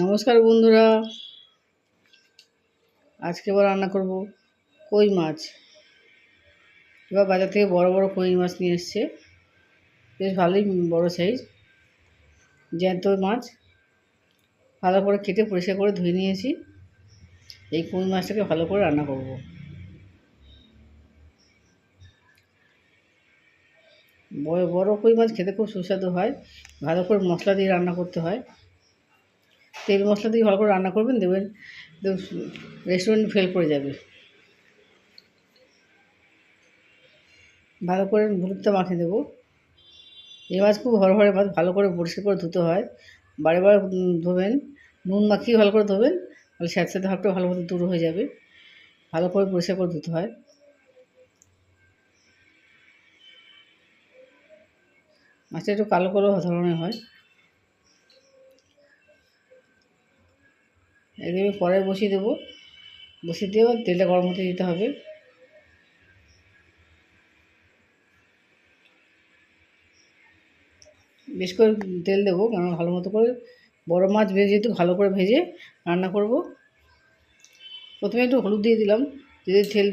নমস্কার বন্ধুরা। আজকে এবার রান্না করব কই মাছ। এবার বাজার থেকে বড় বড় কই মাছ নিয়ে এসছে। বেশ ভালোই বড় সাইজ জ্যান্ত মাছ। ভালো করে কেটে পরিষ্কার করে ধুয়ে নিয়েছি। এই কই মাছটাকে ভালো করে রান্না করব। বড় বড় কই মাছ খেতে খুব সুস্বাদু হয়। ভালো করে মশলা দিয়ে রান্না করতে হয়। তেল মশলা দিয়ে ভালো করে রান্না করবেন, দেবেন রেস্টুরেন্ট ফেল করে যাবে। ভালো করে হলুদটা মাখিয়ে দেবো। এই মাছ খুব হর হরে মাছ, ভালো করে পরিষ্কার করে ধুতে হয়। বারে বারে ধোবেন, নুন মাখিয়ে ভালো করে ধোবেন, তাহলে স্যাঁতস্যাঁতে ভাবটা ভালো মতো দূর হয়ে যাবে। ভালো করে পরিষ্কার করে ধুতে হয়। মাছটা একটু কালো কালো ধরনের হয়। এদিকে কড়াই বসিয়ে দেবো। বসিয়ে দিয়ে তেলটা গরম হতে দিতে হবে। বেশ করে তেল দেবো কারণ ভালো মতো করে বড় মাছ ভেজে, যেহেতু ভালো করে ভেজে রান্না করব। প্রথমে একটু হলুদ দিয়ে দিলাম, যদি তেল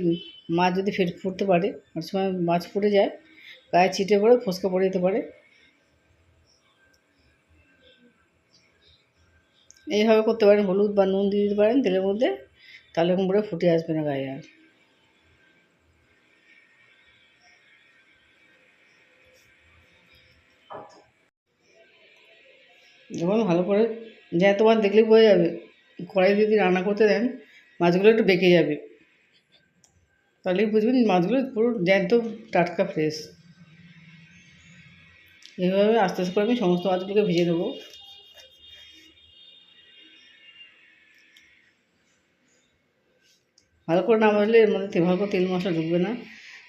মাছ যদি ফেট, ফুটতে পারে, অনেক সময় মাছ ফুটে যায়, গায়ে ছিটে পড়ে, ফসকা পড়ে যেতে পারে। এইভাবে করতে পারেন, হলুদ বা নুন দিয়ে দিতে পারেন তেলের মধ্যে, তাহলে করে ফুটে আসবে না গায়ে আর। যখন ভালো করে, যা তোমার দেখলেই বোঝা যাবে কড়াই যদি রান্না করতে দেন, মাছগুলো একটু বেঁকে যাবে। তাহলেই বুঝবেন মাছগুলো পুরো জ্যান্ত, টাটকা ফ্রেশ এইভাবে আস্তে আস্তে করে আমি সমস্ত মাছগুলোকে ভেজে দেবো ভালো করে না ভাজলে এর মধ্যে ভালো করে তেল মশলা ঢুকবে না।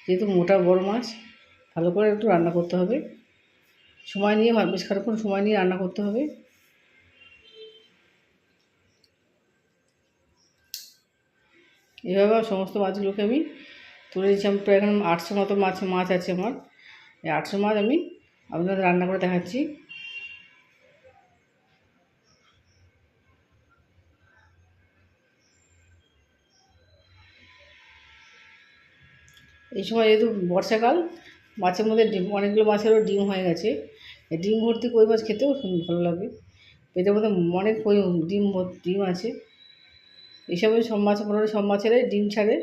যেহেতু মোটা বড় মাছ, ভালো করে একটু রান্না করতে হবে। সময় নিয়ে বেশ খানিক্ষণ সময় নিয়ে রান্না করতে হবে। এভাবে সমস্ত মাছগুলোকে আমি তুলে আমি প্রায় এখন আটশো মতো মাছ মাছ আছে আমার। এই আটশো মাছ আমি আপনাদের রান্না করে দেখাচ্ছি। এই সময় যেহেতু বর্ষাকাল, মাছের মধ্যে ডিম, অনেকগুলো মাছেরও ডিম হয়ে গেছে। ডিম ভর্তি কই মাছ খেতেও ভালো লাগে। পেটের মধ্যে অনেক কই ডিম ডিম আছে। এইসব সব মাছ, মোটামুটি সব মাছেরাই ডিম ছাড়ে।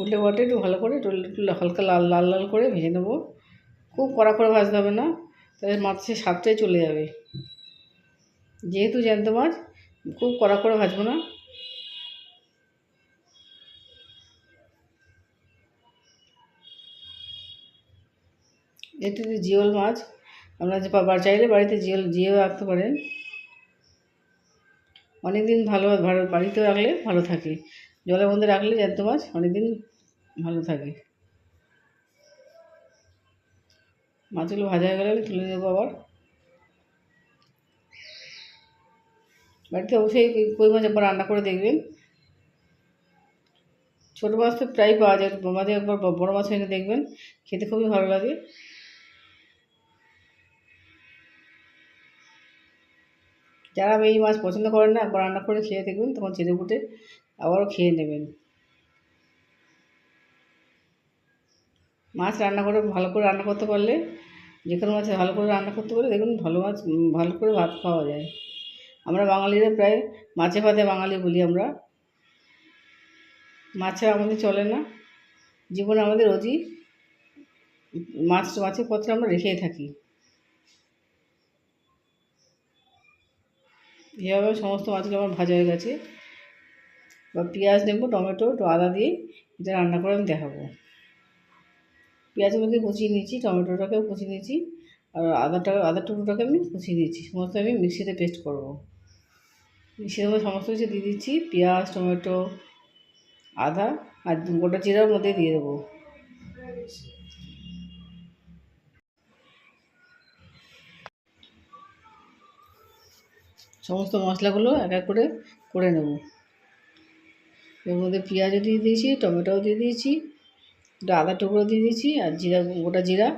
উল্টে পাল্টে একটু ভালো করে একটু হালকা লাল লাল লাল করে ভেজে নেব। খুব কড়া করে ভাজতে হবে না। তাহলে মাছের স্বাদটাই চলে যাবে। যেহেতু জ্যান্ত মাছ, খুব কড়া করে ভাজবো না। এতে জিওল মাছ, আপনারা যে চাইলে বাড়িতে জিওল, জিও রাখতে পারেন। অনেক দিন ভালো ভালো বাড়িতে রাখলে ভালো থাকে। জলের মধ্যে রাখলে জ্যান্ত মাছ অনেক দিন ভালো থাকে। মাছগুলো ভাজা হয়ে গেলে আমি তুলে দেবো আবার। বাড়িতে অবশ্যই কই মাছ একবার রান্না করে দেখবেন। ছোটো মাছ তো প্রায় পাওয়া যায় মাঝে একবার বড়ো মাছ এনে দেখবেন। খেতে খুবই ভালো লাগে। যারা এই মাছ পছন্দ করেন না, একবার রান্না করে খেয়ে দেখবেন, তখন চেটে ফুটে আবারও খেয়ে নেবেন। মাছ রান্না করে, ভালো করে রান্না করতে পারলে যে কোনো মাছ ভালো করে রান্না করতে পারলে দেখুন ভালো মাছ ভালো করে ভাত খাওয়া যায়। আমরা বাঙালিরা প্রায় মাছে ভাতে বাঙালি বলি আমরা। মাছ আমাদের চলে না। জীবনে আমাদের রোজই মাছ, মাছের পত্র আমরা রেখেই থাকি। এভাবে সমস্ত মাছগুলো আমার ভাজা হয়ে গেছে। বা পেঁয়াজ নেব টমেটো, একটু আদা দিয়ে এটা রান্না করে আমি দেখাবো। পেঁয়াজগুলোকে কুচিয়ে নিয়েছি, টমেটোটাকেও কুচিয়ে নিয়েছি, আর আদাটা, আদা টুকরোটাকে আমি কুচিয়ে নিয়েছি সমস্ত আমি মিক্সিতে পেস্ট করব। মিক্সির মধ্যে সমস্ত কিছু দিয়ে দিচ্ছি, পেঁয়াজ, টমেটো, আদা, আর গোটা জিরার মধ্যে দিয়ে দেবো। সমস্ত মশলাগুলো এক এক করে করে নেব। এর মধ্যে পেঁয়াজও দিয়ে দিয়েছি, টমেটোও দিয়ে দিয়েছি একটু আদা টুকরো দিয়ে দিয়েছি আর জিরা, গোটা জিরা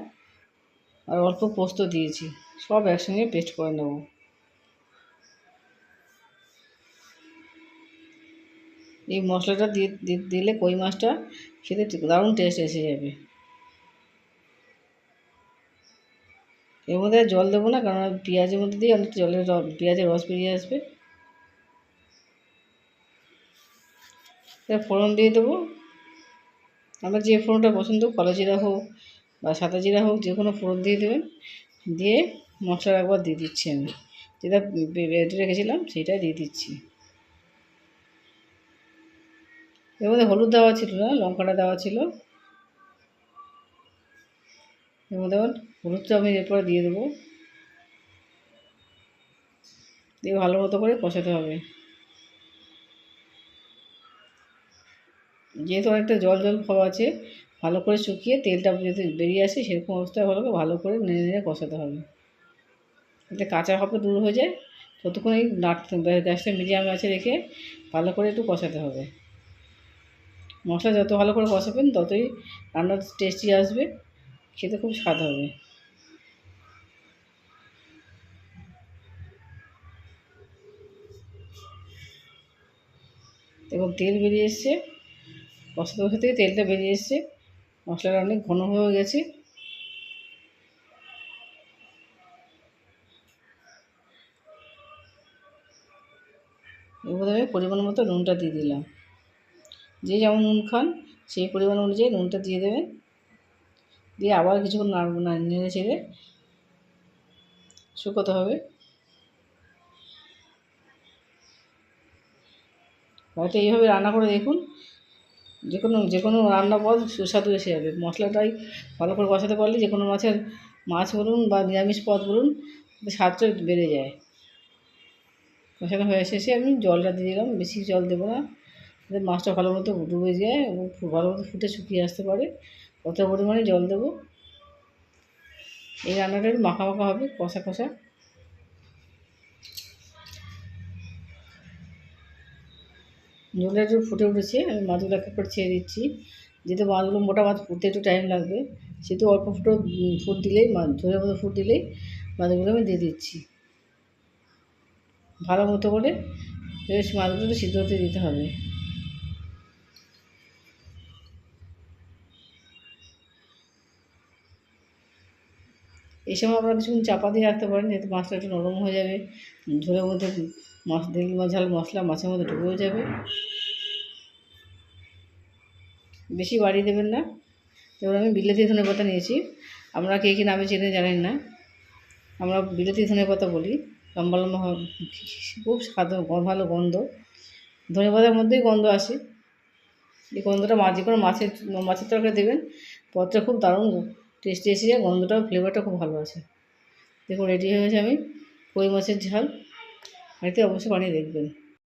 আর অল্প পোস্ত দিয়েছি। সব একসঙ্গে পেস্ট করে নেব। এই মশলাটা দিয়ে দিলে কই মাছটা খেতে দারুণ টেস্ট এসে যাবে। এর মধ্যে জল দেবো না, কারণ পেঁয়াজের মধ্যে দিয়ে অনেক জলের পেঁয়াজের রস বেরিয়ে আসবে। ফোড়ন দিয়ে দেবো। আমরা যে ফোড়নটা পছন্দ কালো জিরা হোক বা সাদা জিরা হোক, যে কোনো ফোড়ন দিয়ে দেবেন। দিয়ে মশলা একবার দিয়ে দিচ্ছি আমি। যেটা বেটে রেখেছিলাম সেটাই দিয়ে দিচ্ছি। এর মধ্যে হলুদ দেওয়া ছিল না, লঙ্কাটা দেওয়া ছিল। এর মধ্যে হলুদটা আমি এরপরে দিয়ে দেবো। দিয়ে ভালো মতো করে কষাতে হবে। যেহেতু অনেকটা জল জল খাওয়া আছে, ভালো করে শুকিয়ে তেলটা যাতে বেরিয়ে আসে, সেরকম অবস্থায় ভালো করে ভালো করে নেড়ে নেড়ে কষাতে হবে। যাতে কাঁচা ভাবটা দূর হয়ে যায়, ততক্ষণ এই নাড়তে গ্যাসটা মিডিয়াম আছে রেখে ভালো করে একটু কষাতে হবে। মশলা যত ভালো করে কষাবেন, ততই রান্নার টেস্টি আসবে, খেতে খুব স্বাদ হবে। এবং তেল বেরিয়ে এসছে। কষাতে কষাতে তেলটা বেরিয়ে এসছে। মশলাটা অনেক ঘন হয়ে গেছে। এবার আমি পরিমাণ মতো নুনটা দিয়ে দিলাম। যে যেমন নুন খান, সেই পরিমাণ অনুযায়ী নুনটা দিয়ে দেবেন। দিয়ে আবার কিছুক্ষণ নেড়ে চেড়ে শুকোতে হবে। হয়তো এইভাবে রান্না করে দেখুন। যে কোনো যে কোনো রান্না পদ সুস্বাদু এসে যাবে। মশলাটাই ভালো করে কষাতে পারলে যে কোনো মাছের মাছ বলুন বা নিরামিষ পদ বলুন স্বাদটা বেড়ে যায়। কষানো হয়ে শেষে আমি জলটা দিয়ে দিলাম, বেশি জল দেবো না। যাতে মাছটা ভালো মতো ডুবে যায় এবং ভালো মতো ফুটে শুকিয়ে আসতে পারে। কত পরিমাণে জল দেবো? এই রান্নাটা একটু মাখা মাখা হবে, কষা কষা। জলটা একটু ফুটে উঠেছে, আমি মাছগুলো এক করে ছেড়ে দিচ্ছি। যেহেতু মাছগুলো মোটা মাছ ফুটতে একটু টাইম লাগবে, সেহেতু অল্প ফুটো ফুট দিলেই মাছ ঝোলের মতো ফুট দিলেই মাছগুলো আমি দিয়ে দিচ্ছি। ভালো মতো করে বেশ মাছগুলো সিদ্ধ হতে দিতে হবে। এই সময় আপনারা কিছুক্ষণ চাপা দিয়ে রাখতে পারেন, যাতে মাছটা একটু নরম হয়ে যাবে ঝোলের মধ্যে মাছ তেল ঝাল মশলা মাছের মধ্যে ঢুকেও যাবে। বেশি বাড়িয়ে দেবেন না। এবার আমি বিলেতি ধনে পাতা নিয়েছি। আমরা কে কী নামে চেনে জানেন না। আমরা বিলেতি ধনে পাতা বলি। লম্বা লম্বা খুব স্বাদ ভালো গন্ধ। ধনে পাতার মধ্যেই গন্ধ আসে। এই গন্ধটা মাছ যে কোনো মাছের মাছের তরকারি দেবেন। পদটা খুব দারুণ টেস্টি এসে যায়। গন্ধটাও ফ্লেভারটা খুব ভালো আছে। দেখুন রেডি হয়ে গেছে আমি। কই মাছের ঝাল? বাড়িতে অবশ্যই বানিয়ে দেখবেন।